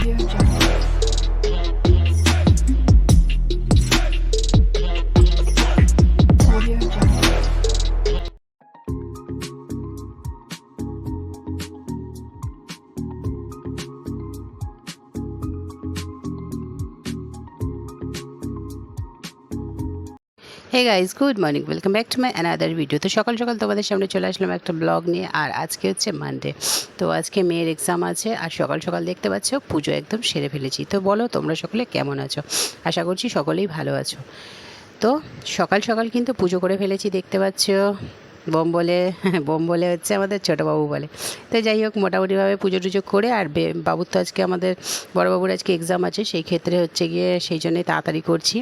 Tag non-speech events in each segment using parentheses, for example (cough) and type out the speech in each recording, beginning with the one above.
Audio Jungle. Hey guys good morning welcome back to my another video তো সকাল সকাল তোমাদের সামনে চলে আসলাম একটা ব্লগ নিয়ে, আর আজকে হচ্ছে মানডে তো আজকে মেয়ের এক্সাম আছে, আর সকাল সকাল দেখতে পাচ্ছ, পুজো একদম সেরে ফেলেছি। তো বলো, তোমরা সকলে কেমন আছো? আশা করছি সকলেই ভালো আছো। তো সকাল সকাল কিন্তু পুজো করে ফেলেছি, দেখতে পাচ্ছ। বোম বলে বোম বলে হচ্ছে আমাদের ছোটোবাবু বলে। তো যাই হোক, মোটামুটিভাবে পুজো টুজো করে, আর বাবুর তো আজকে আমাদের, বড়োবাবুর আজকে এক্সাম আছে, সেই ক্ষেত্রে হচ্ছে গিয়ে সেই জন্যই তাড়াতাড়ি করছি।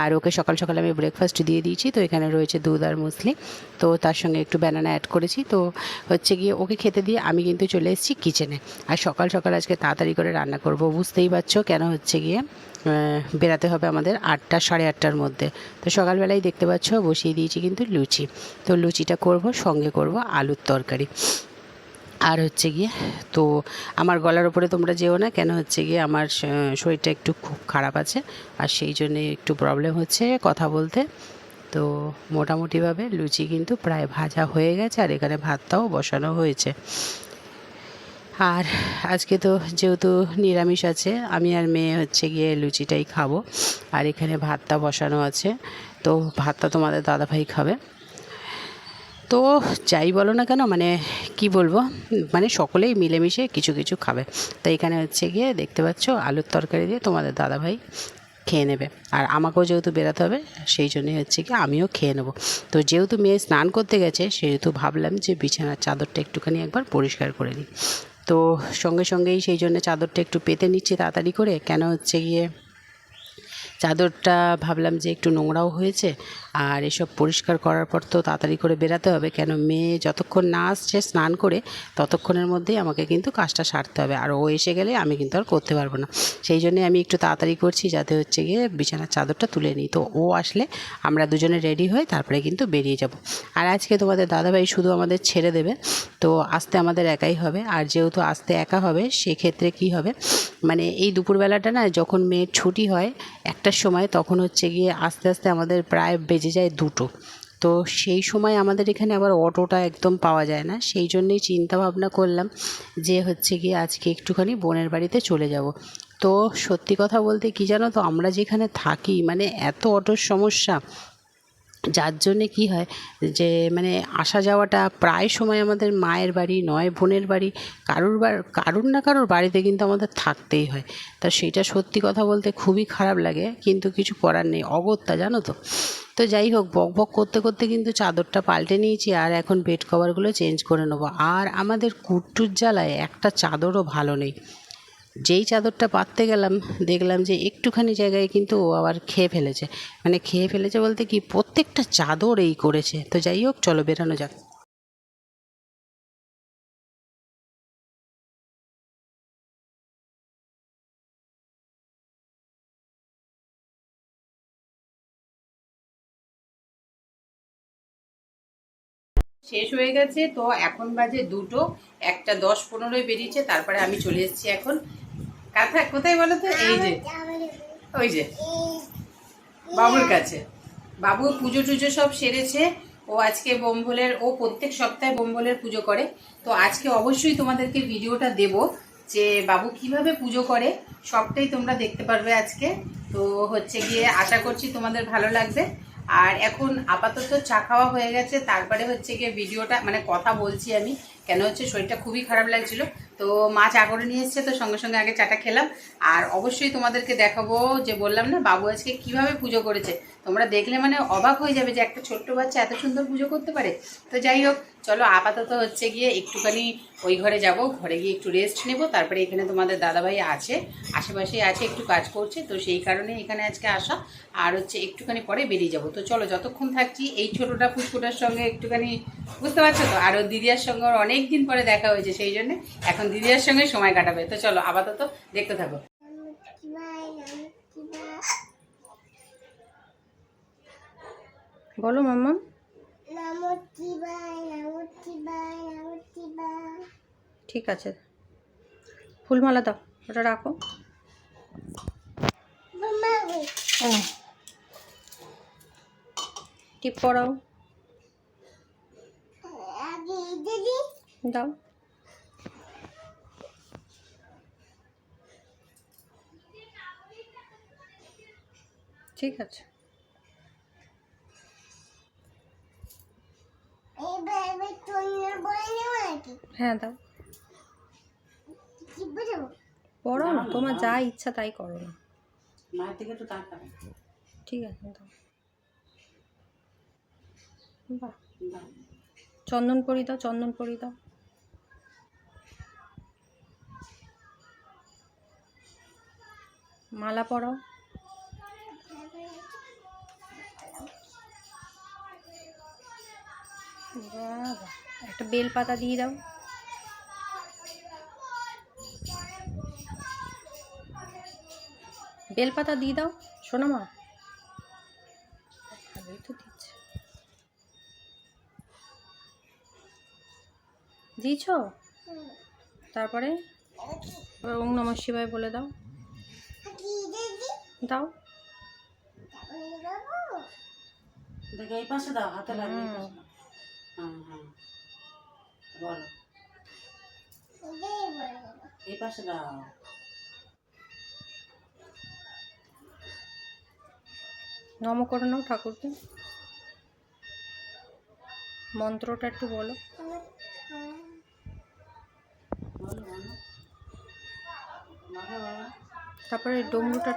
আর ওকে সকাল সকাল আমি ব্রেকফাস্ট দিয়ে দিয়েছি, তো এখানে রয়েছে দুধ আর মুসলি। তো তার সঙ্গে একটু ব্যানানা অ্যাড করেছি, তো হচ্ছে গিয়ে ওকে খেতে দিয়ে আমি কিন্তু চলে এসেছি কিচেনে আর সকাল সকাল আজকে তাড়াতাড়ি করে রান্না করব, বুঝতেই পারছ কেন হচ্ছে গিয়ে? বেরাতে হবে আমাদের আটটা, সাড়ে আটটার মধ্যে। তো সকালবেলায় দেখতে পাচ্ছ, বসিয়ে দিয়েছি কিন্তু লুচি। তো লুচিটা করব, সঙ্গে করব আলুর তরকারি। আর হচ্ছে গিয়ে, তো আমার গলার ওপরে তোমরা যেও না, কেন হচ্ছে গিয়ে আমার শরীরটা একটু খুব খারাপ আছে, আর সেই জন্যে একটু প্রবলেম হচ্ছে কথা বলতে। তো মোটামুটিভাবে লুচি কিন্তু প্রায় ভাজা হয়ে গেছে, আর এখানে ভাতটাও বসানো হয়েছে। আর আজকে তো যেহেতু নিরামিষ আছে, আমি আর মেয়ে হচ্ছে গিয়ে লুচিটাই খাব। আর এখানে ভাতটা বসানো আছে, তো ভাতটা তোমাদের দাদাভাই খাবে। তো যাই বলো না কেন মানে কি বলব মানে সকলেই মিলেমিশে কিছু কিছু খাবে। তো এখানে হচ্ছে গিয়ে দেখতে পাচ্ছ, আলুর তরকারি দিয়ে তোমাদের দাদাভাই খেয়ে নেবে। আর আমাকেও যেহেতু বেরাতে হবে, সেই জন্যই হচ্ছে কি আমিও খেয়ে নেব। তো যেহেতু মেয়ে স্নান করতে গেছে, সেহেতু ভাবলাম যে বিছানার চাদরটা একটুখানি একবার পরিষ্কার করে নিই। তো সঙ্গে সঙ্গেই সেই জন্য চাদরটা একটু পেতে নিচ্ছি তাড়াতাড়ি করে। কেন হচ্ছে গিয়ে? চাদরটা ভাবলাম যে একটু নোংরাও হয়েছে। আর এসব পরিষ্কার করার পর তো তাড়াতাড়ি করে বেরাতে হবে। কেন? মেয়ে যতক্ষণ না আসছে স্নান করে, ততক্ষণের মধ্যেই আমাকে কিন্তু কাজটা সারতে হবে। আর ও এসে গেলে আমি কিন্তু আর করতে পারব না। সেই জন্যে আমি একটু তাড়াতাড়ি করছি যাতে হচ্ছে গিয়ে বিছানার চাদরটা তুলে নিই। তো ও আসলে আমরা দুজনে রেডি হয়ে তারপরে কিন্তু বেরিয়ে যাব। আর আজকে তোমাদের দাদাভাই শুধু আমাদের ছেড়ে দেবে। তো আসতে আমাদের একাই হবে। আর যেহেতু আসতে একা হবে, সেক্ষেত্রে কি হবে? মানে এই দুপুরবেলাটা না, যখন মেয়ের ছুটি হয়, একটার সময় তখন হচ্ছে গিয়ে আস্তে আস্তে আমাদের প্রায় বেজে যায় দুটো। তো সেই সময় আমাদের এখানে আবার অটোটা একদম পাওয়া যায় না। সেই জন্যই চিন্তা ভাবনা করলাম যে হচ্ছে গিয়ে আজকে একটুখানি বোনের বাড়িতে চলে যাব। তো সত্যি কথা বলতে কি জানো তো, আমরা যেখানে থাকি মানে এত অটোর সমস্যা, যার জন্যে কি হয় যে মানে আসা যাওয়াটা প্রায় সময় আমাদের মায়ের বাড়ি নয়, বোনের বাড়ি, কারুর বার কারুর না কারুর বাড়িতে কিন্তু আমাদের থাকতেই হয়। তা সেটা সত্যি কথা বলতে খুবই খারাপ লাগে, কিন্তু কিছু করার নেই। অগত্যা জানো তো। তো যাই হোক, বক বক করতে করতে কিন্তু চাদরটা পাল্টে নিয়েছি আর এখন বেড কভারগুলো চেঞ্জ করে নেব। আর আমাদের কুট্টুর জ্বালায় একটা চাদরও ভালো নেই। যেই চাদরটা পাততে গেলাম, দেখলাম যে একটুখানি জায়গায় কিন্তু ও আবার খেয়ে ফেলেছে। মানে খেয়ে ফেলেছে বলতে কি, প্রত্যেকটা চাদর এই করেছে। তো যাই হোক, চলো বেরানো যাক। শেষ হয়ে গেছে, তো এখন বাজে দুটো, একটা দশ পনেরোয় বেরিয়েছে, তারপরে আমি চলে এসেছি এখন। কাথা কোথায় বলো তো? এই যে, ওই যে, বাবুর কাছে। বাবু পুজো টুজো সব সেরেছে, ও আজকে বোম্বলের, ও প্রত্যেক সপ্তাহে বোম্বলের পুজো করে। তো আজকে অবশ্যই তোমাদেরকে ভিডিওটা দেব, যে বাবু কীভাবে পুজো করে, সবটাই তোমরা দেখতে পারবে আজকে। তো হচ্ছে গিয়ে আশা করছি তোমাদের ভালো লাগবে। আর এখন আপাতত চা খাওয়া হয়ে গেছে। তারপরে হচ্ছে গিয়ে ভিডিওটা মানে কথা বলছি আমি। কেন হচ্ছে শরীরটা খুবই খারাপ লাগছিল। তো মা চা করে নিয়ে এসছে, তো সঙ্গে সঙ্গে আগে চাটা খেলাম। আর অবশ্যই তোমাদেরকে দেখাবো যে বললাম না, বাবু আজকে কীভাবে পুজো করেছে। তোমরা দেখলে মানে অবাক হয়ে যাবে যে একটা ছোট্ট বাচ্চা এত সুন্দর পুজো করতে পারে। তো যাই হোক, চলো আপাতত হচ্ছে গিয়ে একটুখানি ওই ঘরে যাব, ঘরে গিয়ে একটু রেস্ট নেব, তারপরে এখানে তোমাদের দাদাভাই আছে, আশেপাশে আছে, একটু কাজ করছে, তো সেই কারণে এখানে আজকে আসা, আর হচ্ছে একটুখানি পরে বেরিয়ে যাব। তো চলো, যতক্ষণ থাকছি, এই ছোটোটা পুচকুটার সঙ্গে একটুখানি, বুঝতে পারছ তো? আর দিদিয়ার সঙ্গে অনেক দিন পরে দেখা হয়েছে, সেই জন্য এখন দিদিয়ার সঙ্গে সময় কাটাবে। তো চলো, আপাতত দেখতে থাকো। বলো মাম্মা। ঠিক আছে। ফুলমালা দাও ওটা রাখো। হ্যাঁ। টিপ পড়াও দাও। ঠিক আছে। হ্যাঁ দাও। পড়ো না তোমার যা ইচ্ছা তাই করো না। মায়ের দিকে তো তাকাবে ঠিক আছে দাও। বাহ। চন্দন পরি দাও চন্দন পরি দাও। মালা পরাও। বাবা একটা বেল পাতা দিয়ে দাও। বেল পাতা দিয়ে দাও শোনো মা। ভালোই তো দিচ্ছে। দিয়েছ? তারপরে ওং নমঃ শিবায় বলে দাও। দাও। দেখে এই পাশে দাও হাতে লাগবে। হ্যাঁ হ্যাঁ। বলো। এই পাশে দাও। নম করে নাও ঠাকুরকে মন্ত্রটা একটু বলো তারপরে ডমরুটা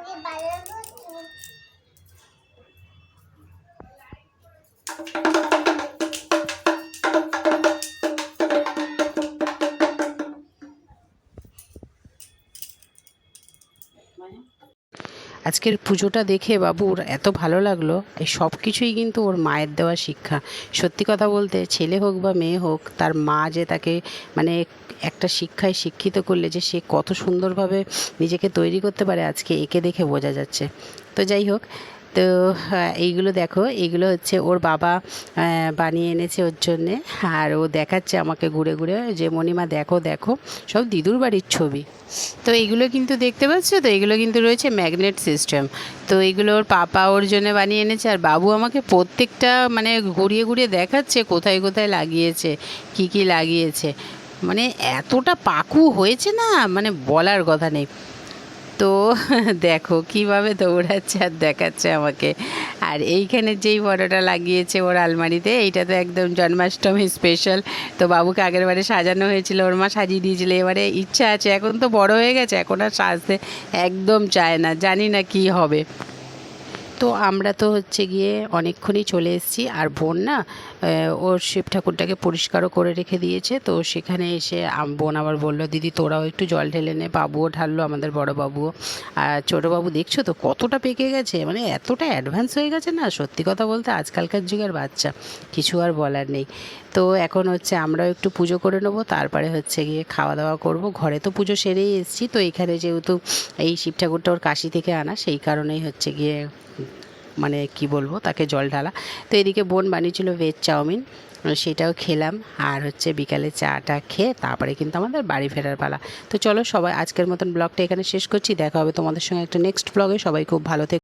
মানে? আজকের পুজোটা দেখে বাবুর এত ভালো লাগল, এই সব কিছুই কিন্তু ওর মায়ের দেওয়া শিক্ষা। সত্যি কথা বলতে, ছেলে হোক বা মেয়ে হোক, তার মা যে তাকে মানে একটা শিক্ষায় শিক্ষিত করলে যে সে কত সুন্দরভাবে নিজেকে তৈরি করতে পারে, আজকে একে দেখে বোঝা যাচ্ছে। তো যাই হোক তো এইগুলো দেখো এইগুলো হচ্ছে ওর বাবা বানিয়ে এনেছে ওর জন্যে। আর ও দেখাচ্ছে আমাকে ঘুরে ঘুরে যে মণিমা, দেখো দেখো, সব দিদুর বাড়ির ছবি। তো এইগুলো কিন্তু দেখতে পাচ্ছ তো? এগুলো কিন্তু রয়েছে ম্যাগনেট সিস্টেম তো এগুলো ওর পাপা ওর জন্য বানিয়ে এনেছে, আর বাবু আমাকে প্রত্যেকটা মানে ঘুরিয়ে ঘুরিয়ে দেখাচ্ছে কোথায় কোথায় লাগিয়েছে, কি কি লাগিয়েছে। মানে এতটা পাকু হয়েছে না? মানে বলার কথা নেই। তো (laughs) দেখো কীভাবে দৌড়াচ্ছে আর দেখাচ্ছে আমাকে। আর এইখানে যেই ফটোটা লাগিয়েছে ওর আলমারিতে এইটা তো একদম জন্মাষ্টমী স্পেশাল তো বাবুকে আগের বারে সাজানো হয়েছিল, ওর মা সাজিয়ে দিয়েছিল। এবারে ইচ্ছা আছে, এখন তো বড় হয়ে গেছে, এখন আর সাজতে একদম চায় না, জানি না কি হবে। তো আমরা তো হচ্ছে গিয়ে অনেকক্ষণই চলে এসেছি। আর বোন না ওর শিব ঠাকুরটাকে পরিষ্কারও করে রেখে দিয়েছে। তো সেখানে এসে বোন আবার বলল, দিদি, তোরাও একটু জল ঢেলে নে। বাবুও ঢাললো, আমাদের বড় বাবুও। আর ছোটো বাবু দেখছ তো, কতটা পেকে গেছে। মানে এতটা অ্যাডভান্স হয়ে গেছে না, সত্যি কথা বলতে আজকালকার যুগের বাচ্চা। কিছু আর বলার নেই। তো এখন হচ্ছে আমরাও একটু পুজো করে নেব। তারপরে হচ্ছে গিয়ে খাওয়া দাওয়া করব। ঘরে তো পুজো সেরেই এসেছি। তো এখানে যেহেতু এই শিব ঠাকুরটা ওর কাশি থেকে আনা, সেই কারণেই হচ্ছে গিয়ে মানে কি বলব, তাকে জল ঢালা। তো এদিকে বোন বানিয়েছিল ভেজ চাউমিন, সেটাও খেলাম। আর হচ্ছে বিকালে চাটা খেয়ে তারপরে কিন্তু আমাদের বাড়ি ফেরার পালা। তো চলো সবাই আজকের মতন ব্লগটা এখানে শেষ করছি। দেখা হবে তোমাদের সঙ্গে একটা নেক্সট ব্লগে সবাই খুব ভালো থেকে।